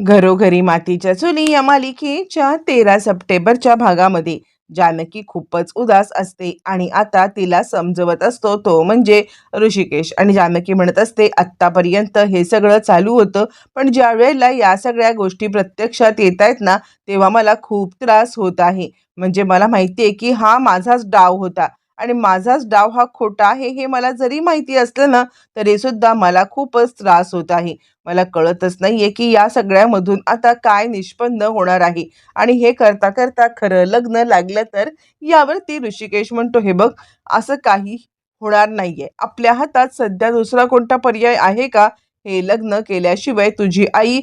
घरोघरी मातीच्या चुली या मालिकेच्या तेरा सप्टेंबरच्या भागामध्ये. जानकी खूपच उदास असते आणि आता तिला समजवत असतो तो म्हणजे ऋषिकेश. आणि जानकी म्हणत असते आत्तापर्यंत हे सगळं चालू होतं पण ज्या वेळेला या सगळ्या गोष्टी प्रत्यक्षात येत आहेत ना तेव्हा मला खूप त्रास होत आहे. म्हणजे मला माहिती आहे की हा माझाच डाव होता. आणि माझाच डाव हा खोटा आहे हे मला जरी माहिती असलं ना तरी सुद्धा मला खूपच त्रास होत आहे. मला कळतच नाहीये की या सगळ्यामधून आता काय निष्पन्न होणार आहे. आणि हे करता करता खरं लग्न लागलं तर यावरती ऋषिकेश म्हणतो हे बघ असं काही होणार नाहीये. आपल्या हातात सध्या दुसरा कोणता पर्याय आहे का? हे लग्न केल्याशिवाय तुझी आई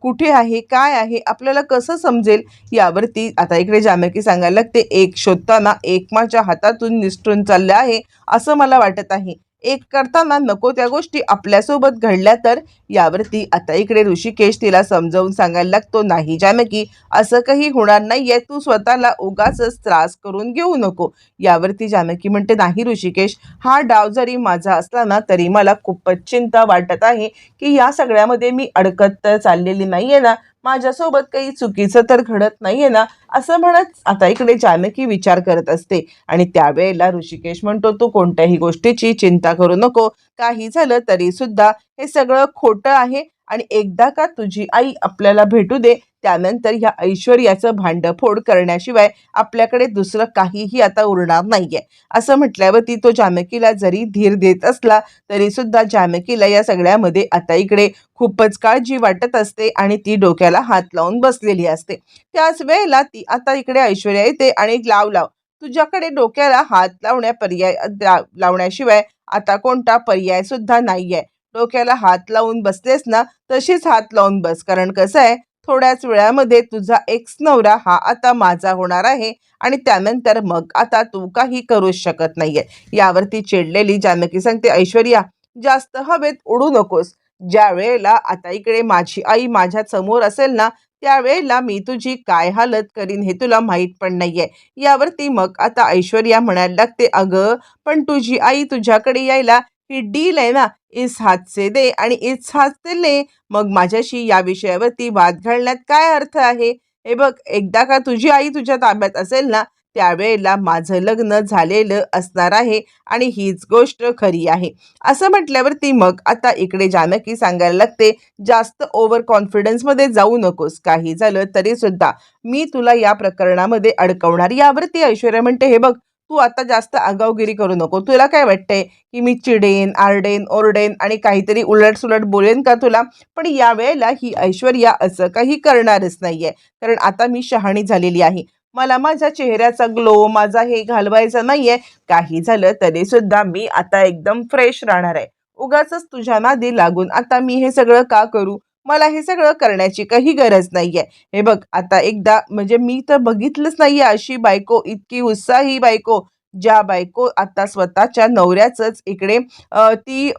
कुठे आहे? काय आहे? आपल्याला कसं समजेल? यावरती आता इकडे जानकी सांगायला लागते एक शोधताना एकमाच्या हातातून निसटून चाललं आहे असं मला वाटत आहे. एक करताना नको त्या गोष्टी आपल्यासोबत घडल्या तर यावरती आता इकडे ऋषिकेश तिला समजावून सांगायला लागतो नाही जानकी असं काही होणार नाहीये. तू स्वतःला उगाचच त्रास करून घेऊ नको. यावरती जानकी म्हणते नाही ऋषिकेश हा डाव जरी माझा असला ना तरी मला खूपच चिंता वाटत आहे की या सगळ्यामध्ये मी अडकत तर चाललेली नाहीये ना. माझ्यासोबत काही चुकीचं तर घडत नाहीये ना असं म्हणत आता इकडे जानकी विचार करत असते. आणि त्यावेळेला ऋषिकेश म्हणतो तू कोणत्याही गोष्टीची चिंता करू नको. काही झालं तरी सुद्धा हे सगळं खोटं आहे. आणि एकदा का तुझी आई आपल्याला भेटू दे त्यानंतर ह्या ऐश्वर्याचं भांडफोड करण्याशिवाय आपल्याकडे दुसरं काहीही आता उरणार नाहीये. असं म्हटल्यावरती तो जानकीला जरी धीर देत असला तरी सुद्धा जानकीला या सगळ्यामध्ये आता इकडे खूपच काळजी वाटत असते आणि ती डोक्याला हात लावून बसलेली असते. त्याच वेळेला ती आता इकडे ऐश्वर्या येते आणि लाव लाव. तुझ्याकडे डोक्याला हात लावण्या पर्याय लावण्याशिवाय आता कोणता पर्याय सुद्धा नाहीये. डोक्याला हात लावून बसलेस ना तशीच हात लावून बस. कारण कसं आहे थोड्याच वेळामध्ये तुझा एक्स नवरा हा आता माझा होणार आहे आणि त्यानंतर मग आता तू काही करूच शकत नाहीये. यावरती चिडलेली जानकी सांगते ऐश्वर्या जास्त हवेत उडू नकोस. ज्या वेळेला आता इकडे माझी आई माझ्यासमोर असेल ना त्यावेळेला मी तुझी काय हालत करीन हे तुला माहीत पण नाहीये. यावरती मग आता ऐश्वर्या म्हणायला लागते अगं पण तुझी आई तुझ्याकडे यायला ही डील आहे ना इस हात से दे आणि इस हात से ले. मग माझ्याशी या विषयावरती वाद घालण्यात काय अर्थ आहे? हे बघ एकदा का तुझी आई तुझ्या ताब्यात असेल ना त्यावेळेला माझं लग्न झालेलं असणार आहे आणि हीच गोष्ट खरी आहे. असं म्हटल्यावरती मग आता इकडे जानकी सांगायला लागते जास्त ओव्हर कॉन्फिडन्समध्ये जाऊ नकोस. काही झालं तरी सुद्धा. मी तुला या प्रकरणामध्ये अडकवणार. यावरती ऐश्वर्या म्हणते हे बघ तू आता जास्त आगावगिरी करू नको. तुला काय वाटतंय? की मी चिडेन आरडेन ओरडेन आणि काहीतरी उलटसुलट बोलेन का तुला? पण यावेळेला ही ऐश्वर्या असं काही करणारच नाहीये. कारण आता मी शहाणी झालेली आहे. मला माझ्या चेहऱ्याचा ग्लो माझा हे घालवायचा नाहीये. काही झालं तरी सुद्धा मी आता एकदम फ्रेश राहणार आहे. उगाच तुझ्या नादी लागून आता मी हे सगळं का करू? मला हे सगळं करण्याची काही गरज नाहीये. हे बघ आता एकदा म्हणजे मी तर बघितलंच नाहीये अशी बायको इतकी उत्साही बायको ज्या बायको आता स्वतःच्या नवऱ्याचंच इकडे ती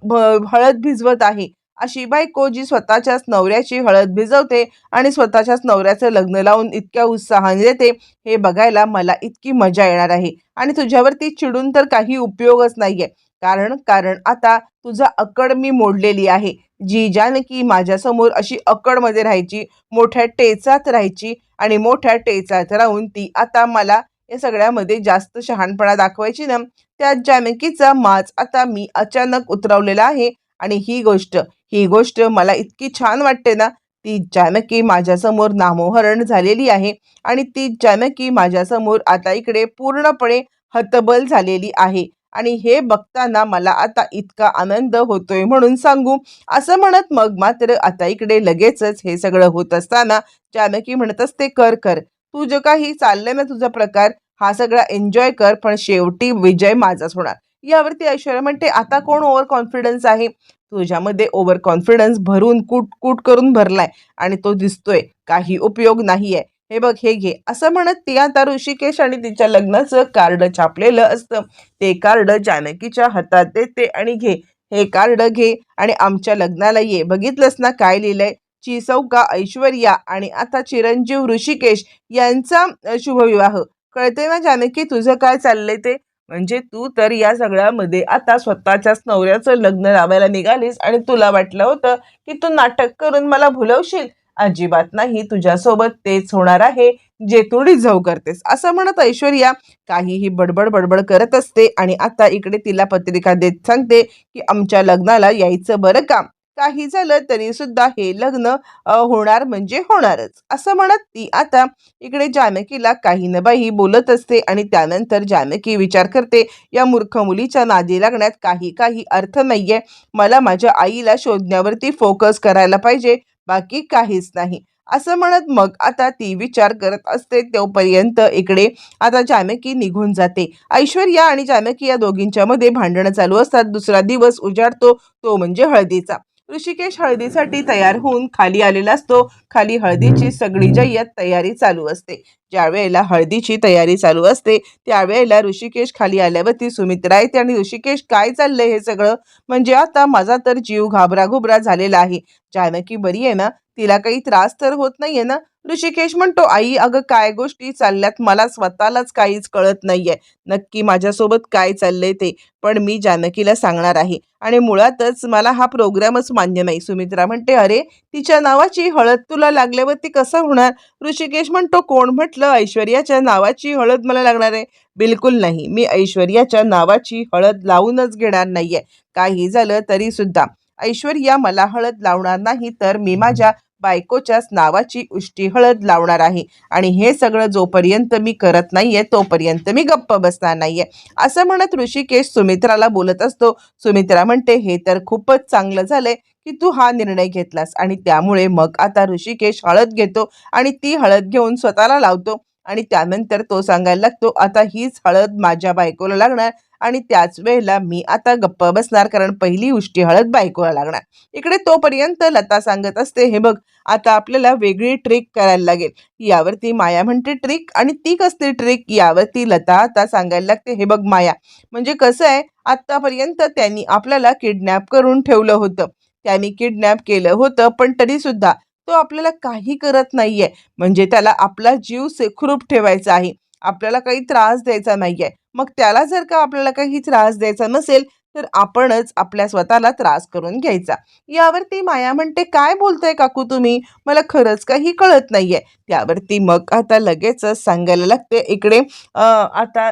हळद भिजवत आहे. अशी बायको जी स्वतःच्याच नवऱ्याची हळद भिजवते आणि स्वतःच्याच नवऱ्याचं लग्न लावून इतक्या उत्साहाने देते हे बघायला मला इतकी मजा येणार आहे. आणि तुझ्यावरती चिडून तर काही उपयोगच नाहीये. कारण कारण आता तुझा अकड मी मोडलेली आहे. जी जानकी माझ्यासमोर अशी अकडमध्ये राहायची मोठ्या टेचात राहायची आणि मोठ्या टेचात राहून ती आता मला या सगळ्यामध्ये जास्त शहाणपणा दाखवायची ना त्या जानकीचा माज आता मी अचानक उतरवलेला आहे आणि ही गोष्ट ही गोष्ट मला इतकी छान वाटते ना ती जानकी माझ्यासमोर नामोहरण झालेली आहे आणि ती जानकी माझ्यासमोर आता इकडे पूर्णपणे हतबल झालेली आहे. आणि हे बघताना मला आता इतका आनंद होतोय म्हणून सांगू. असं म्हणत मग मात्र आता इकडे लगेचच हे सगळं होत असताना जानकी म्हणत असते कर कर. तू जो काही चाललंय ना तुझा प्रकार हा सगळा एन्जॉय कर पण शेवटी विजय माझाच होणार. यावरती ऐश्वर्या म्हणते आता कोण ओव्हर कॉन्फिडन्स आहे? तुझ्यामध्ये ओव्हर कॉन्फिडन्स भरून कूट कूट करून भरलाय आणि तो दिसतोय. काही उपयोग नाहीये. हे बघ हे घे. असं म्हणत ती आता ऋषिकेश आणि तिच्या लग्नाचं कार्ड छापलेलं असतं. ते कार्ड जानकीच्या हातात देते आणि घे. हे कार्ड घे आणि आमच्या लग्नाला ये. बघितलंस ना काय लिहिलंय? चिसौका ऐश्वर्या आणि आता चिरंजीव ऋषिकेश यांचा शुभविवाह. कळते ना जानकी तुझं काय चाललंय ते? म्हणजे तू तर या सगळ्यामध्ये आता स्वतःच्याच नवऱ्याचं लग्न लावायला निघालीस आणि तुला वाटलं होतं की तू नाटक करून मला भुलवशील. अजिबात नाही. तुझ्यासोबत तेच होणार आहे जे तू डिझर्व करतेस. असं म्हणत ऐश्वर्या काहीही बडबड बडबड करत असते आणि आता इकडे तिला पत्रिका देत सांगते की आमच्या लग्नाला यायचं बरं का. काही झालं तरी सुद्धा हे लग्न होणार म्हणजे होणारच. असं म्हणत ती आता इकडे जानकीला काही न बाई बोलत असते आणि त्यानंतर जानकी विचार करते या मूर्ख मुलीच्या नादी लागण्यात काही काही अर्थ नाहीये. मला माझ्या आईला शोधण्यावरती फोकस करायला पाहिजे. बाकी काहीच नाही. असं म्हणत मग आता ती विचार करत असते तोपर्यंत इकडे. आता जानकी निघून जाते. ऐश्वर्या आणि जानकी या दोघींच्या मध्ये भांडणं चालू असतात. दुसरा दिवस उजाडतो. तो म्हणजे हळदीचा. ऋषिकेश हळदीसाठी तयार होऊन खाली आलेला असतो. खाली हळदीची सगळी जय्यत तयारी चालू असते. ज्या वेळेला हळदीची तयारी चालू असते त्यावेळेला ऋषिकेश खाली आल्यावरती सुमित्रा येते आणि ऋषिकेश काय चाललंय हे सगळं? म्हणजे आता माझा तर जीव घाबराघुबरा झालेला आहे. जानकी बरी आहे ना? तिला काही त्रास तर होत नाहीये ना? ऋषिकेश म्हणतो आई अगं काय गोष्टी चालल्यात मला स्वतःलाच काहीच कळत नाहीये. नक्की माझ्यासोबत काय चाललंय ते पण मी जानकीला सांगणार आहे. आणि मुळातच मला हा प्रोग्रामच मान्य नाही. सुमित्रा म्हणते अरे तिच्या नावाची हळद तुला लागल्यावर ती कसं होणार? ऋषिकेश म्हणतो कोण म्हटलं ऐश्वर्याच्या नावाची हळद मला लागणार आहे? बिलकुल नाही. मी ऐश्वर्याच्या नावाची हळद लावूनच घेणार नाहीये. काही झालं तरी सुद्धा. ऐश्वर्या मला हळद लावणार नाही तर मी माझ्या बायकोच्याच नावाची उष्टी हळद लावणार आहे. आणि हे सगळं जोपर्यंत मी करत नाहीये तोपर्यंत मी गप्प बसणार नाहीये. असं म्हणत ऋषिकेश सुमित्राला बोलत असतो. सुमित्रा म्हणते हे तर खूपच चांगलं झालंय की तू हा निर्णय घेतलास आणि त्यामुळे मग आता ऋषिकेश हळद घेतो आणि ती हळद घेऊन स्वतःला लावतो. आणि त्यानंतर तो सांगायला लागतो आता हीच हळद माझ्या बायकोला लागणार आणि त्याच वेळेला मी आता गप्प बसणार कारण पहिली उष्टी हळद बायकोला लागणार. इकडे तोपर्यंत लता सांगत असते हे बघ आता आपल्याला वेगळी ट्रिक करायला लागेल. यावरती माया म्हणते ट्रिक आणि ती कसली ट्रिक यावरती लता आता सांगायला लागते हे बघ माया म्हणजे कसं आहे आत्तापर्यंत त्यांनी आपल्याला किडनॅप करून ठेवलं होतं. त्यांनी किडनॅप केलं होतं पण तरीसुद्धा तो आपल्याला काही करत नाही आहे म्हणजे त्याला आपला जीव सेखरूप ठेवायचा आहे. आपल्याला काही त्रास द्यायचा नाही आहे मग त्याला जर का आपल्याला काही त्रास द्यायचा नसेल तर आपणच आपल्या स्वतःला त्रास करून घ्यायचा. यावरती माया म्हणते काय बोलताय काकू तुम्ही? मला खरंच काही कळत नाहीये. त्यावरती मग आता लगेचच सांगायला लागते. इकडे आता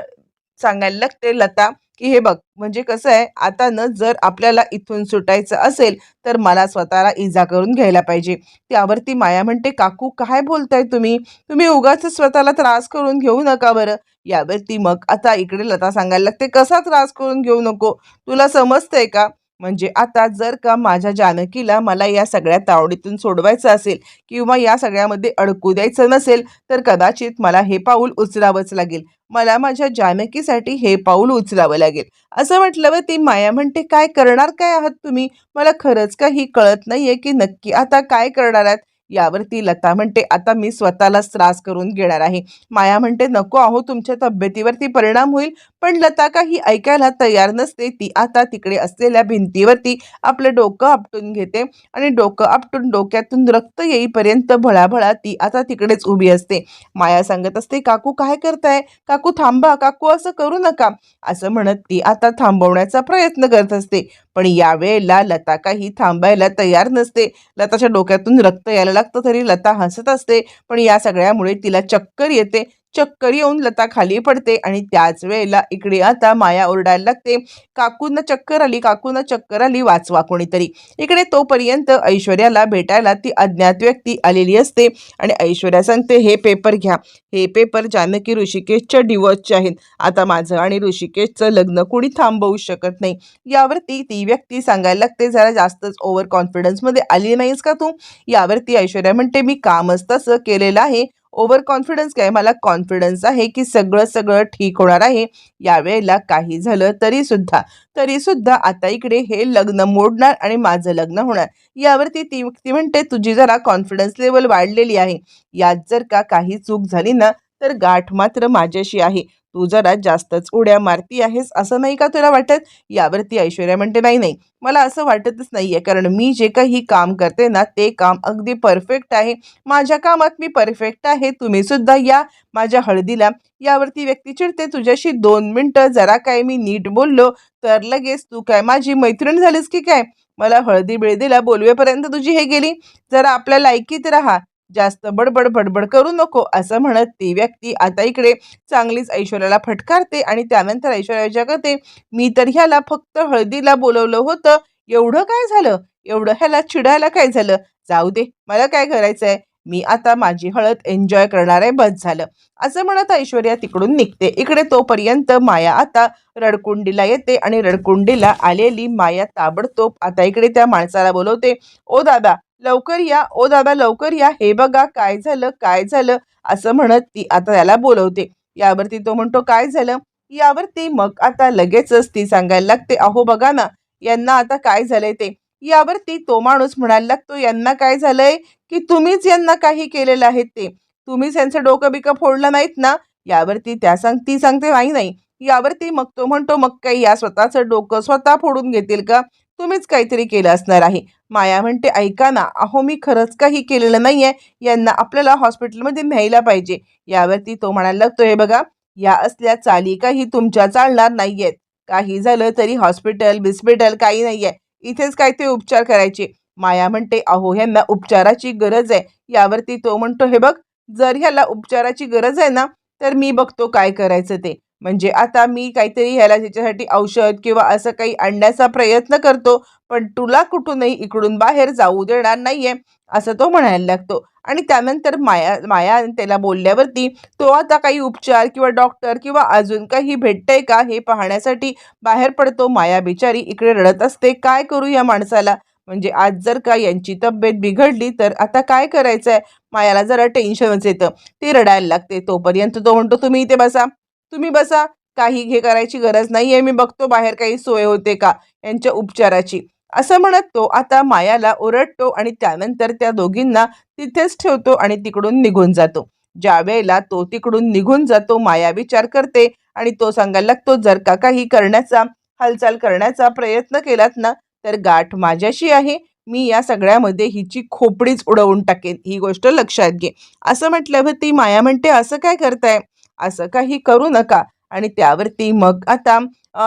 सांगायला लागते लता. की हे बघ म्हणजे कसं आहे आता न जर आपल्याला इथून सुटायचं असेल तर मला स्वतःला इजा करून घ्यायला पाहिजे. त्यावरती माया म्हणते काकू काय बोलताय तुम्ही? तुम्ही उगाच स्वतःला त्रास करून घेऊ नका बरं. यावरती मग आता इकडे लता सांगायला लागते कसा त्रास करून घेऊ नको? तुला समजतंय का? म्हणजे आता जर का माझ्या जानकीला मला या सगळ्या तावडीतून सोडवायचं असेल किंवा या सगळ्यामध्ये अडकू द्यायचं नसेल तर कदाचित मला हे पाऊल उचलावंच लागेल. मला माझ्या जानकीसाठी हे पाऊल उचलावं लागेल. असं म्हटल्यावर ती माया म्हणते काय करणार काय आहात तुम्ही? मला खरंच काही कळत नाही आहे की नक्की आता काय करणार आहात. यावरती लता म्हणते आता मी स्वतःलाच त्रास करून घेणार आहे. माया म्हणते नको आहो तुमच्या तब्येतीवरती परिणाम होईल पण लता काही ऐकायला तयार नसते. ती आता तिकडे असलेल्या भिंतीवरती आपलं डोकं आपटून घेते आणि डोकं आपटून डोक्यातून रक्त येईपर्यंत भळाभळा ती आता तिकडेच उभी असते. माया सांगत असते काकू काय करताय? काकू थांबा. काकू असं करू नका. असं म्हणत ती आता थांबवण्याचा प्रयत्न करत असते. पण यावेळेला लता काही थांबायला तयार नसते. लताच्या डोक्यातून रक्त यायला लागतं तरी लता हसत असते. पण या सगळ्यामुळे तिला चक्कर येते. चक्कर येऊन लता खाली पडते आणि त्याच वेळेला इकडे आता माया ओरडायला लागते काकूंना चक्कर आली काकूंना चक्कर आली वाचवा कोणीतरी. इकडे तोपर्यंत ऐश्वर्याला भेटायला ती अज्ञात व्यक्ती आलेली असते आणि ऐश्वर्या सांगते हे पेपर घ्या. हे पेपर जानकी ऋषिकेशच्या डिवोर्सचे आहेत. आता माझं आणि ऋषिकेशचं लग्न कोणी थांबवू शकत नाही. यावरती ती व्यक्ती सांगायला लागते जरा जास्तच ओव्हर कॉन्फिडन्समध्ये आली नाहीस का तू? यावरती ऐश्वर्या म्हणते मी कामच तसं केलेलं आहे. ओव्हर कॉन्फिडन्स काय? मला कॉन्फिडन्स आहे की सगळं सगळं ठीक होणार आहे. यावेळेला काही झालं तरी सुद्धा तरी सुद्धा आता इकडे हे लग्न मोडणार आणि माझं लग्न होणार. यावरती ती ती म्हणते तुझी जरा कॉन्फिडन्स लेवल वाढलेली आहे. यात जर का काही चूक झाली ना तर गाठ मात्र माझ्याशी आहे. तू जरा जास्तच उड्या मारती आहेस असं नाही का तुला वाटत? यावरती ऐश्वर्या म्हणते नाही नाही. मला असं वाटतच नाहीये कारण मी जे काही काम करते ना ते काम अगदी परफेक्ट आहे. माझ्या कामात मी परफेक्ट आहे तुम्ही सुद्धा या. माझ्या हळदीला यावरती व्यक्ती चिडते. तुझ्याशी दोन मिनटं जरा काय मी नीट बोललो तर लगेच तू काय माझी मैत्रीण झालीस की काय? मला हळदी बिळदीला बोलवेपर्यंत तुझी हे गेली. जरा आपल्या लायकीत राहा. जास्त बडबड बडबड करू नको असं म्हणत ती व्यक्ती आता इकडे चांगलीच ऐश्वर्याला फटकारते आणि त्यानंतर ऐश्वर्या विचारते मी तर ह्याला फक्त हळदीला बोलवलं होतं. एवढं काय झालं? एवढं ह्याला चिडायला काय झालं? जाऊ दे मला काय करायचंय? मी आता माझी हळद एन्जॉय करणार आहे बस झालं. असं म्हणत ऐश्वर्या तिकडून निघते. इकडे तोपर्यंत माया आता रडकुंडीला येते आणि रडकुंडीला आलेली माया ताबडतोब आता इकडे त्या माणसाला बोलवते. ओ दादा लवकर या. ओ दादा लवकर या. हे बघा काय झालं काय झालं? असं म्हणत ती आता त्याला बोलवते. यावरती तो म्हणतो काय झालं? यावरती मग आता लगेचच ती सांगायला लागते अहो बघा ना यांना आता काय झालंय ते? यावरती तो माणूस म्हणायला लागतो यांना काय झालंय? की तुम्हीच यांना काही केलेलं आहे ते. तुम्हीच यांचं डोकं बिकं फोडलं नाहीत ना? यावरती त्या सांग ती सांगते नाही नाही. यावरती मग तो म्हणतो मग काही या स्वतःचं डोकं स्वतः फोडून घेतील का? तुम्हीच काहीतरी केलं असणार आहे. माया म्हणते ऐका ना अहो मी खरंच काही केलेलं नाहीये. यांना आपल्याला हॉस्पिटलमध्ये न्यायला पाहिजे. यावरती तो म्हणायला लागतो हे बघा या असल्या चाली काही तुमच्या चालणार नाहीयेत. काही झालं तरी हॉस्पिटल बिस्पिटल काही नाहीये. इथेच काय ते उपचार करायचे? माया म्हणते अहो ह्यांना उपचाराची गरज आहे. यावरती तो म्हणतो हे बघ जर ह्याला उपचाराची गरज आहे ना तर मी बघतो काय करायचं ते. म्हणजे आता मी काहीतरी ह्याला त्याच्यासाठी औषध किंवा असं काही आणण्याचा प्रयत्न करतो पण तुला कुठूनही इकडून बाहेर जाऊ देणार नाहीये असं तो म्हणायला लागतो. आणि त्यानंतर माया माया त्याला बोलल्यावरती तो आता काही उपचार किंवा डॉक्टर किंवा अजून काही भेटतंय का हे पाहण्यासाठी बाहेर पडतो. माया बिचारी इकडे रडत असते. काय करू या माणसाला? म्हणजे आज जर का यांची तब्येत बिघडली तर आता काय करायचं आहे मायाला जरा टेन्शनच येतं. ती रडायला लागते. तोपर्यंत तो म्हणतो तुम्ही इथे बसा. तुम्ही बसा. काही हे करायची गरज नाही आहे मी बघतो बाहेर काही सोय होते का? यांच्या उपचाराची. असं म्हणत तो आता मायाला ओरडतो आणि त्यानंतर त्या दोघींना तिथेच ठेवतो आणि तिकडून निघून जातो. ज्या वेळेला तो तिकडून निघून जातो माया विचार करते आणि तो सांगायला लागतो जर का काही करण्याचा हालचाल करण्याचा प्रयत्न केलात ना तर गाठ माझ्याशी आहे. मी या सगळ्यामध्ये हिची खोपडीच उडवून टाकेन. ही गोष्ट लक्षात घे. असं म्हटल्यावर ती माया म्हणते असं काय करताय? असं काही करू नका. आणि त्यावरती मग आता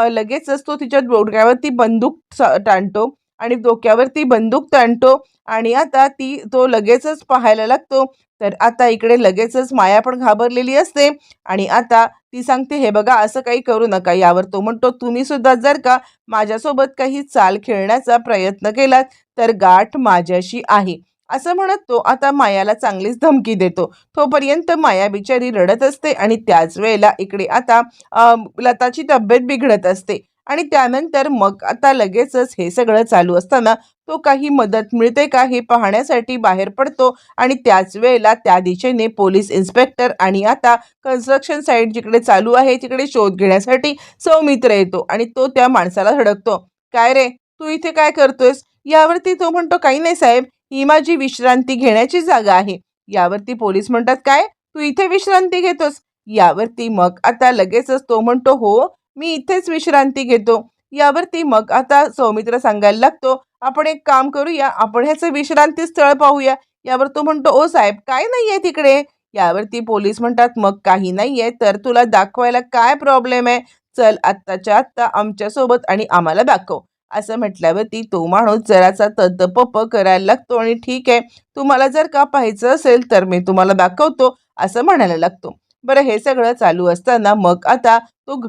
लगेचच तो तिच्या डोक्यावरती बंदूक स- आणि डोक्यावरती बंदूक ताणतो आणि आता ती तो लगेचच पाहायला लागतो. तर आता इकडे लगेचच माया पण घाबरलेली असते आणि आता ती सांगते हे बघा असं काही करू नका. यावर तो म्हणतो तुम्ही सुद्धा जर का माझ्यासोबत काही चाल खेळण्याचा प्रयत्न केलात तर गाठ माझ्याशी आहे. असं म्हणत तो आता मायाला चांगलीच धमकी देतो. तोपर्यंत माया बिचारी रडत असते आणि त्याच वेळेला इकडे आता लताची तब्येत बिघडत असते. आणि त्यानंतर मग आता लगेचच हे सगळं चालू असताना तो काही मदत मिळते का हे पाहण्यासाठी बाहेर पडतो आणि त्याच वेळेला त्या दिशेने पोलीस इन्स्पेक्टर आणि आता कन्स्ट्रक्शन साईट जिकडे चालू आहे तिकडे शोध घेण्यासाठी सौमित्र येतो आणि तो त्या माणसाला धडकतो. काय रे? तू इथे काय करतोयस? यावरती तो म्हणतो काही नाही साहेब ही माझी विश्रांती घेण्याची जागा आहे. यावरती पोलीस म्हणतात काय? तू इथे विश्रांती घेतोस? यावरती मग आता लगेचच तो म्हणतो हो मी इथेच विश्रांती घेतो. यावरती मग आता सौमित्र सांगायला लागतो आपण एक काम करूया आपण ह्याचं विश्रांती स्थळ पाहूया. यावर तो म्हणतो ओ साहेब काय नाहीये तिकडे? यावरती पोलीस म्हणतात मग काही नाहीये तर तुला दाखवायला काय प्रॉब्लेम आहे? चल आत्ताच्या आत्ता आमच्यासोबत आणि आम्हाला दाखव. असं म्हटल्यावरती तो माणूस जरासा तद्दपप करायला लागतो आणि ठीक आहे तुम्हाला जर का पाहायचं असेल तर मी तुम्हाला दाखवतो असं म्हणायला लागतो. बरं हे सगळं चालू असताना मग आता तो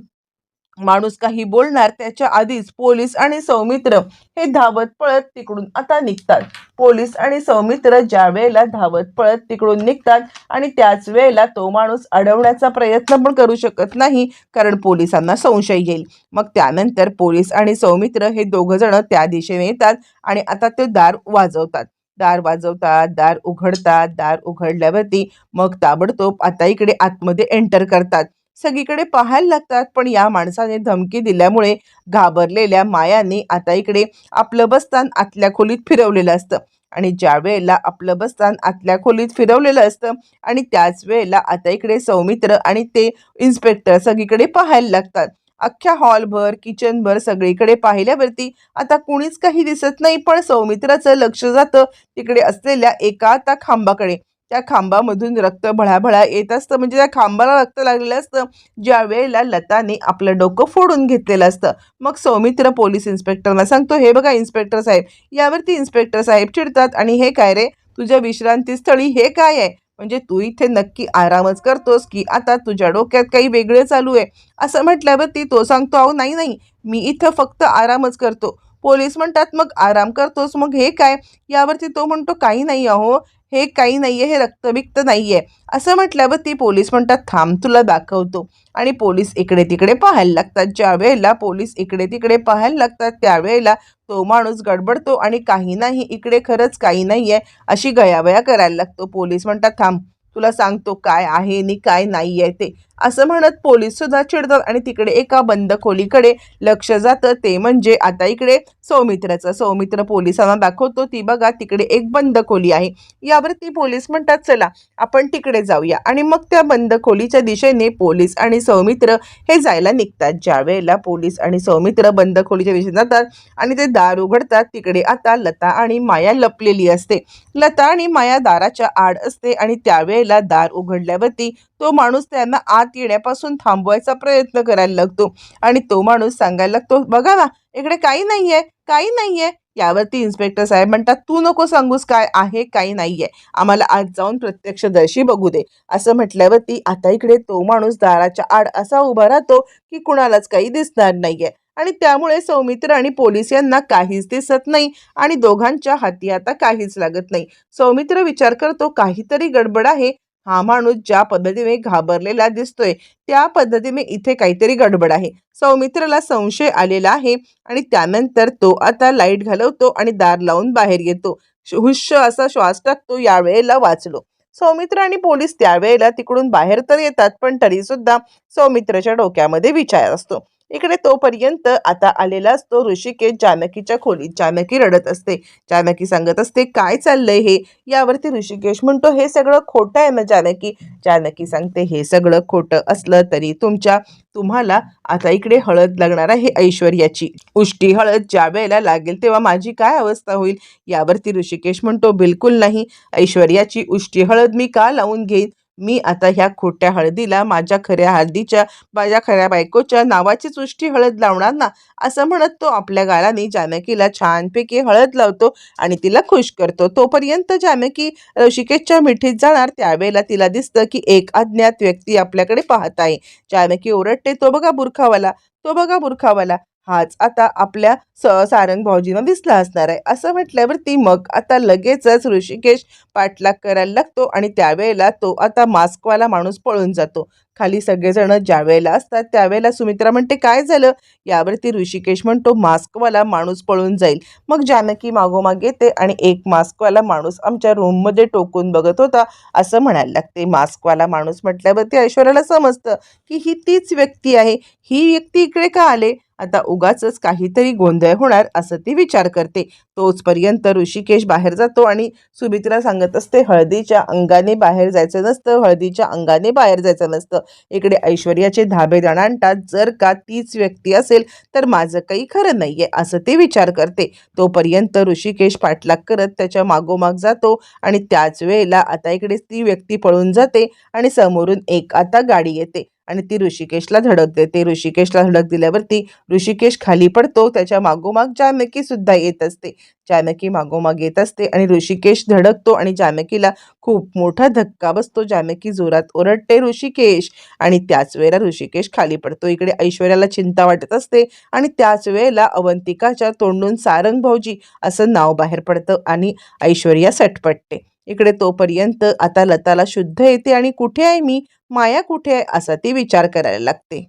माणूस काही बोलणार त्याच्या आधीच पोलीस आणि सौमित्र हे धावत पळत तिकडून आता निघतात. पोलीस आणि सौमित्र ज्या वेळेला धावत पळत तिकडून निघतात आणि त्याच वेळेला तो माणूस अडवण्याचा प्रयत्न पण करू शकत नाही कारण पोलिसांना संशय येईल. मग त्यानंतर पोलीस आणि सौमित्र हे दोघं जण त्या दिशेने येतात आणि आता ते दार वाजवतात. दार वाजवतात दार उघडतात दार उघडल्यावरती मग ताबडतोब आता इकडे आतमध्ये एंटर करतात. सगळीकडे पाहायला लागतात. पण या माणसाने धमकी दिल्यामुळे घाबरलेल्या मायाने आता इकडे आपलं बस्तान आतल्या खोलीत फिरवलेलं असतं. आणि ज्या वेळेला आपलं बस्तान आतल्या खोलीत फिरवलेलं असतं आणि त्याच वेळेला आता इकडे सौमित्र आणि ते इन्स्पेक्टर सगळीकडे पाहायला लागतात. अख्ख्या हॉलभर किचनभर सगळीकडे पाहिल्यावरती आता कुणीच काही दिसत नाही. पण सौमित्राचं लक्ष जातं तिकडे असलेल्या एका आता खांबाकडे. त्या खांबामधून रक्त भळाभळा येत असतं. म्हणजे त्या खांबाला रक्त लागलेलं असतं. ज्या वेळेला लताने आपलं डोकं फोडून घेतलेलं असतं. मग सौमित्र पोलीस इन्स्पेक्टरना सांगतो हे बघा इन्स्पेक्टर साहेब यावरती इन्स्पेक्टर साहेब चिडतात आणि हे काय रे? तुझ्या विश्रांतीस्थळी हे काय आहे? म्हणजे तू इथे नक्की आरामच करतोस की आता तुझ्या डोक्यात काही वेगळे चालू आहे? असं म्हटल्यावरती तो सांगतो अहो नाही नाही. मी इथं फक्त आरामच करतो. पोलीस म्हणतात मग आराम करतोस. मग हे काय? यावरती तो म्हणतो काही नाही अहो. हे काही नाही आहे हे रक्तबिक्त नाही आहे असं म्हटल्यावर ती पोलीस म्हणतात थांब तुला दाखवतो. आणि पोलीस इकडे तिकडे पाहायला लागतात. ज्या वेळेला पोलीस इकडे तिकडे पाहायला लागतात त्यावेळेला तो माणूस गडबडतो आणि काही नाही इकडे खरंच काही नाही आहे अशी गयावया करायला लागतो. पोलीस म्हणतात थांब तुला सांगतो काय आहे आणि काय नाही आहे ते. असं म्हणत पोलीस सुद्धा चिडतात आणि तिकडे एका बंद खोलीकडे लक्ष जातं. ते म्हणजे आता इकडे सौमित्राचं. सौमित्र पोलिसांना दाखवतो. ती बघा तिकडे एक बंद खोली आहे. यावर ती पोलीस म्हणतात चला आपण तिकडे जाऊया. आणि मग त्या बंद खोलीच्या दिशेने पोलीस आणि सौमित्र हे जायला निघतात. ज्या वेळेला पोलीस आणि सौमित्र बंद खोलीच्या दिशेने जातात आणि ते दार उघडतात तिकडे आता लता आणि माया लपलेली असते. लता आणि माया दाराच्या आड असते आणि त्यावेळेला दार उघडल्यावरती तो माणूस त्यांना आत येण्यापासून थांबवायचा प्रयत्न करायला लागतो. आणि तो माणूस सांगायला लागतो बघा ना इकडे काही नाही आहे काही नाही आहे यावरती इन्स्पेक्टर साहेब म्हणतात तू नको सांगूस काय आहे काही नाही आहे आम्हाला आज जाऊन प्रत्यक्षदर्शी बघू दे. असं म्हटल्यावरती आता इकडे तो माणूस दाराच्या आड असा उभा राहतो की कुणालाच काही दिसणार नाही आहे आणि त्यामुळे सौमित्र आणि पोलीस यांना काहीच दिसत नाही आणि दोघांच्या हाती आता काहीच लागत नाही. सौमित्र विचार करतो काहीतरी गडबड आहे हा माणूस ज्या पद्धतीने घाबरलेला दिसतोय त्या पद्धतीने इथे काहीतरी गडबड आहे. सौमित्राला संशय आलेला आहे आणि त्यानंतर तो आता लाइट घालवतो आणि दार लावून बाहेर येतो. हुश्य असा श्वास टाकतो यावेळेला वाचलो. सौमित्र आणि पोलीस त्यावेळेला तिकडून बाहेर तर येतात पण तरी सुद्धा सौमित्रच्या डोक्यामध्ये विचार असतो. इकडे तोपर्यंत आता आलेला असतो ऋषिकेश जानकीच्या खोलीत. जानकी रडत असते. जानकी सांगत असते काय चाललंय हे? यावरती ऋषिकेश म्हणतो हे सगळं खोटं आहे ना जानकी? जानकी सांगते हे सगळं खोटं असलं तरी तुमच्या तुम्हाला आता इकडे हळद लागणार आहे ऐश्वर्याची. उष्टी हळद ज्या वेळेला लागेल तेव्हा माझी काय अवस्था होईल? यावरती ऋषिकेश म्हणतो बिलकुल नाही. ऐश्वर्याची उष्टी हळद मी का लावून घेईन? मी आता ह्या खोट्या हळदीला माझ्या खऱ्या हळदीच्या माझ्या खऱ्या बायकोच्या नावाची चुष्टी हळद लावणार ना असं म्हणत तो आपल्या गालाने जानकीला छानपैकी हळद लावतो आणि तिला खुश करतो. तोपर्यंत जानकी ऋषिकेशच्या मिठीत जाणार. त्यावेळेला तिला दिसतं की एक अज्ञात व्यक्ती आपल्याकडे पाहत आहे. जानकी ओरडते तो बघा बुरखावाला तो बघा बुरखावाला. हाच आता आपल्या स सारंग भाऊजींना दिसला असणार आहे. असं म्हटल्यावरती मग आता लगेचच ऋषिकेश पाठलाग करायला लागतो आणि त्यावेळेला तो आता मास्कवाला माणूस पळून जातो. खाली सगळेजण ज्या वेळेला असतात त्यावेळेला सुमित्रा म्हणते काय झालं? यावरती ऋषिकेश म्हणतो मास्कवाला माणूस पळून जाईल. मग जानकी मागोमाग येते आणि एक मास्कवाला माणूस आमच्या रूममध्ये टोकून बघत होता असं म्हणायला लागते. मास्कवाला माणूस म्हटल्यावरती ऐश्वर्याला समजतं की ही तीच व्यक्ती आहे. ही व्यक्ती इकडे का आले? आता उगाच काहीतरी गोंधळ होणार असं ती विचार करते. तोचपर्यंत ऋषिकेश बाहेर जातो आणि सुमित्रा सांगत असते हळदीच्या अंगाने बाहेर जायचं नसतं हळदीच्या अंगाने बाहेर जायचं नसतं. इकडे ऐश्वर्याचे धाबे आणतात जर का तीच व्यक्ती असेल तर माझं काही खरं नाहीये असं ते विचार करते. तोपर्यंत ऋषिकेश पाठलाग करत त्याच्या मागोमाग जातो आणि त्याच वेळेला आता इकडे ती व्यक्ती पळून जाते आणि समोरून एक आता गाडी येते. आणि ती ऋषिकेशला धडकते. ते ऋषिकेशला धडक दिल्यावरती ऋषिकेश खाली पडतो. त्याच्या मागोमाग जानकी सुद्धा येत असते. जानकी मागोमाग येत असते आणि ऋषिकेश धडकतो आणि जानकीला खूप मोठा धक्का बसतो. जानकी जोरात ओरडते ऋषिकेश! आणि त्याच वेळेला ऋषिकेश खाली पडतो. इकडे ऐश्वर्याला चिंता वाटत असते आणि त्याच वेळेला अवंतिकाच्या तोंडून सारंग भाऊजी असं नाव बाहेर पडतं आणि ऐश्वर्या सटपटते. इकडे तोपर्यंत आता लताला शुद्ध येते आणि कुठे आहे मी? माया कुठे आहे? असा ती विचार करायला लागते.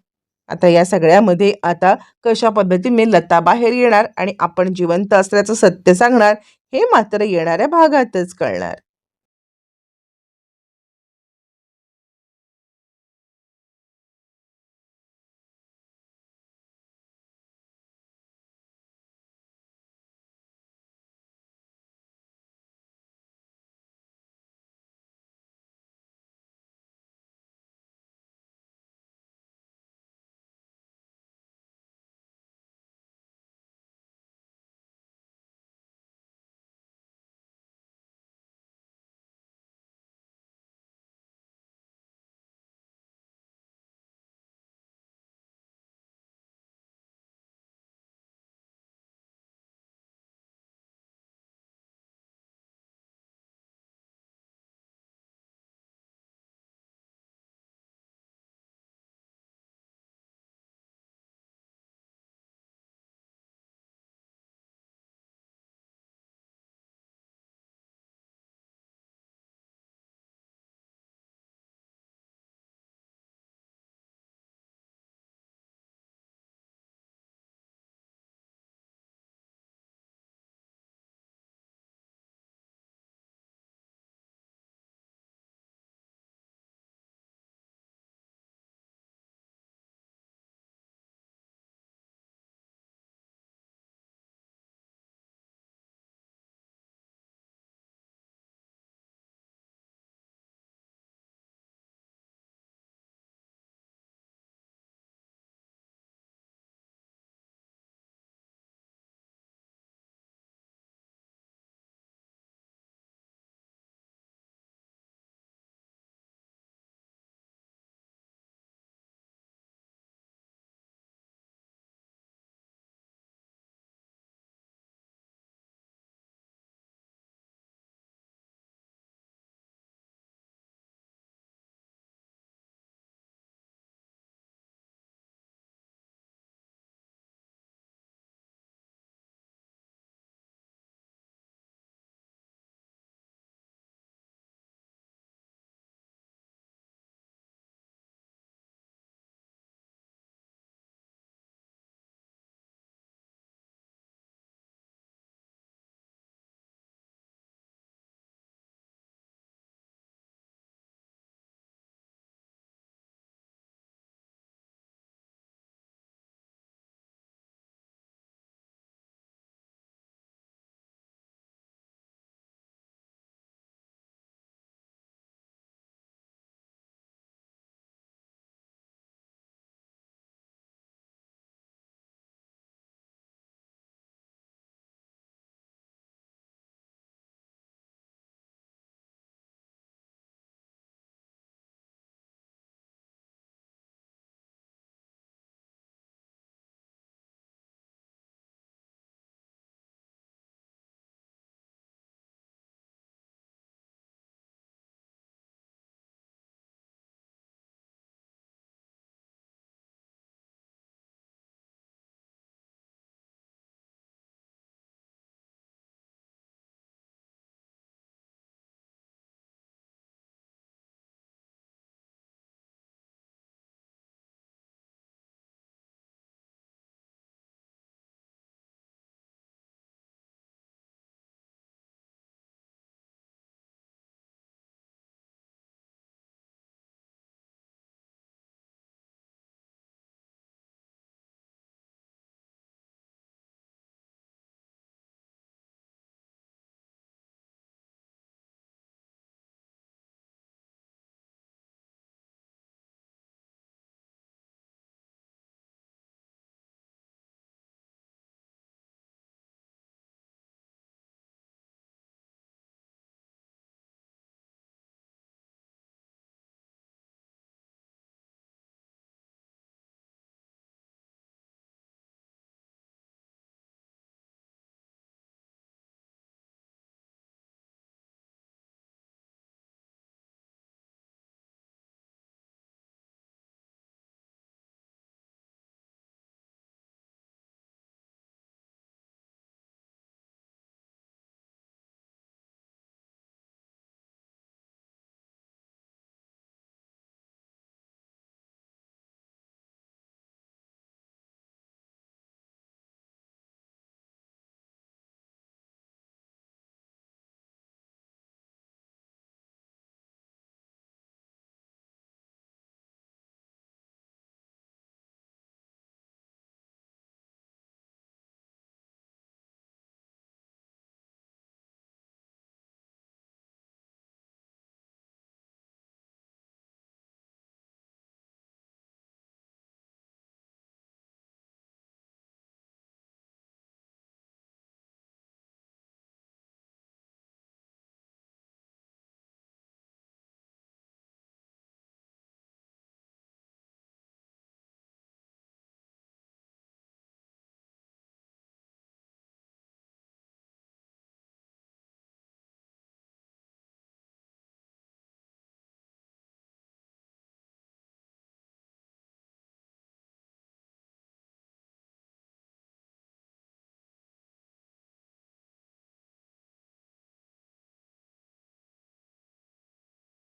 आता या सगळ्यामध्ये आता कशा पद्धतीने लता बाहेर येणार आणि आपण जिवंत असल्याचं सत्य सांगणार हे मात्र येणाऱ्या भागातच कळणार.